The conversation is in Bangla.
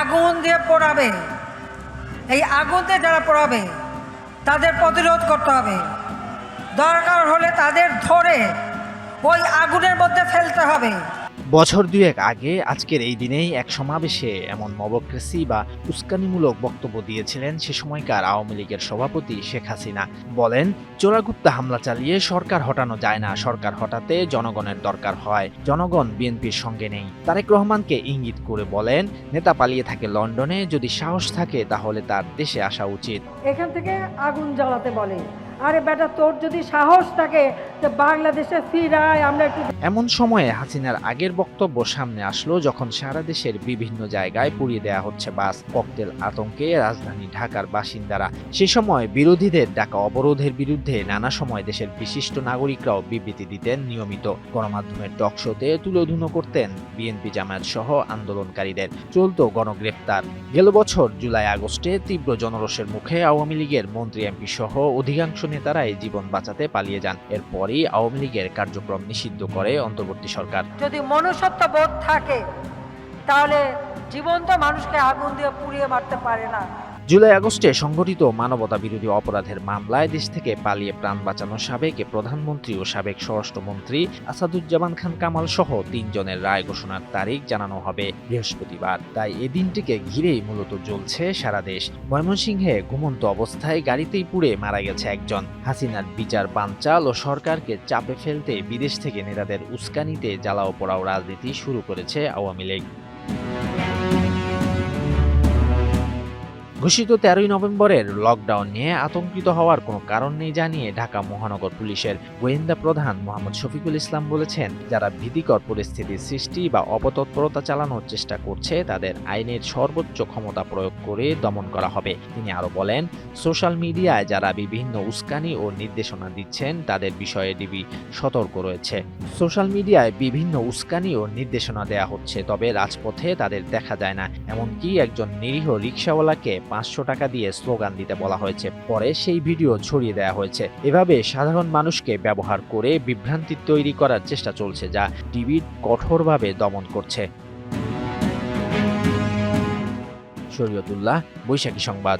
আগুন দিয়ে পড়াবে। এই আগুন দিয়ে যারা পড়াবে, তাদের প্রতিরোধ করতে হবে। দরকার হলে তাদের ধরে ওই আগুনের মধ্যে ফেলতে হবে। বছর দুয়েক আগে আজকের এই দিনেই এক সমাবেশে এমন মবক্রেসি বা উস্কানিমূলক বক্তব্য দিয়েছিলেন সে সময়কার আওয়ামী লীগের সভাপতি শেখ হাসিনা। বলেন, চোরাগুপ্তা হামলা চালিয়ে সরকার হটানো যায় না, সরকার হটাতে জনগণের দরকার হয়, জনগণ বিএনপির সঙ্গে নেই। তারেক রহমানকে ইঙ্গিত করে বলেন, নেতা পালিয়ে থাকে লন্ডনে, যদি সাহস থাকে তাহলে তার দেশে আসা উচিত। এখান থেকে আগুন জ্বালাতে বলে। আরে বেটা, তোর যদি সাহস থাকে বাংলাদেশে ফিরায় আমরা একটু এমন সময়ে হাসিনার আগের বক্তব্য সামনে আসলো যখন সারা দেশের বিভিন্ন জায়গায় পুড়িয়ে দেয়া হচ্ছে বাস, ককটেল আতঙ্কে রাজধানী ঢাকার বাসিন্দারা। সে সময় বিরোধীদের ডাকা অবরোধের বিরুদ্ধে নানা সময় দেশের বিশিষ্ট নাগরিকরাও বিবৃতি দিতেন নিয়মিত। গণমাধ্যমের টকশোতে তুলোধুনো করতেন বিএনপি জামায়াত সহ আন্দোলনকারীদের। চলত গণগ্রেফতার গেল বছর জুলাই, আগস্টে তীব্র জনরোষের মুখে আওয়ামী লীগের মন্ত্রী, এমপি সহ অধিকাংশ নেতারাই জীবন বাঁচাতে পালিয়ে যান। এরপরই আওয়ামী লীগের কার্যক্রম নিষিদ্ধ করে অন্তর্বর্তী সরকার। যদি মনুষ্যত্ব বোধ থাকে, তাহলে জীবন্ত মানুষকে আগুন দিয়ে পুড়িয়ে মারতে পারে না। জুলাই আগস্টে সংঘটিত মানবতা বিরোধী অপরাধের মামলায় দেশ থেকে পালিয়ে প্রাণ বাঁচানো সাবেক প্রধানমন্ত্রী ও সাবেক স্বরাষ্ট্রমন্ত্রী আসাদুজ্জামান খান কামাল সহ তিনজনের রায় ঘোষণার তারিখ জানানো হবে বৃহস্পতিবার। তাই এ দিনটিকে ঘিরেই মূলত জ্বলছে সারা দেশ। ময়মনসিংহে ঘুমন্ত অবস্থায় গাড়িতেই পুড়ে মারা গেছে একজন। হাসিনার বিচার বানচাল ও সরকারকে চাপে ফেলতে বিদেশ থেকে নেতাদের উস্কানিতে জ্বালাও পোড়াও রাজনীতি শুরু করেছে আওয়ামী লীগ। ঘোষিত তেরোই নভেম্বরের লকডাউন নিয়ে আতঙ্কিত হওয়ার কোনো কারণ নেই জানিয়ে ঢাকা মহানগর পুলিশের গোয়েন্দা প্রধান মোহাম্মদ শফিকুল ইসলাম বলেছেন, যারা ভীতিকর পরিস্থিতির সৃষ্টি বা অপতৎপরতা চালানোর চেষ্টা করছে, তাদের আইনের সর্বোচ্চ ক্ষমতা প্রয়োগ করে দমন করা হবে। তিনি আরও বলেন, সোশ্যাল মিডিয়ায় যারা বিভিন্ন উস্কানি ও নির্দেশনা দিচ্ছেন, তাদের বিষয়ে ডিবি সতর্ক রয়েছে। সোশ্যাল মিডিয়ায় বিভিন্ন উস্কানি ও নির্দেশনা দেয়া হচ্ছে, তবে রাজপথে তাদের দেখা যায় না। এমনকি একজন নিরীহ রিক্সাওয়ালাকে পাঁচশো টাকা দিয়ে স্লোগান দিতে বলা হয়েছে। পরে সেই ভিডিও ছড়িয়ে দেওয়া হয়েছে। এভাবে সাধারণ মানুষকে ব্যবহার করে বিভ্রান্তি তৈরি করার চেষ্টা চলছে, যা টিভি কঠোরভাবে দমন করছে। শরীয়তুল্লাহ, বৈশাখী সংবাদ।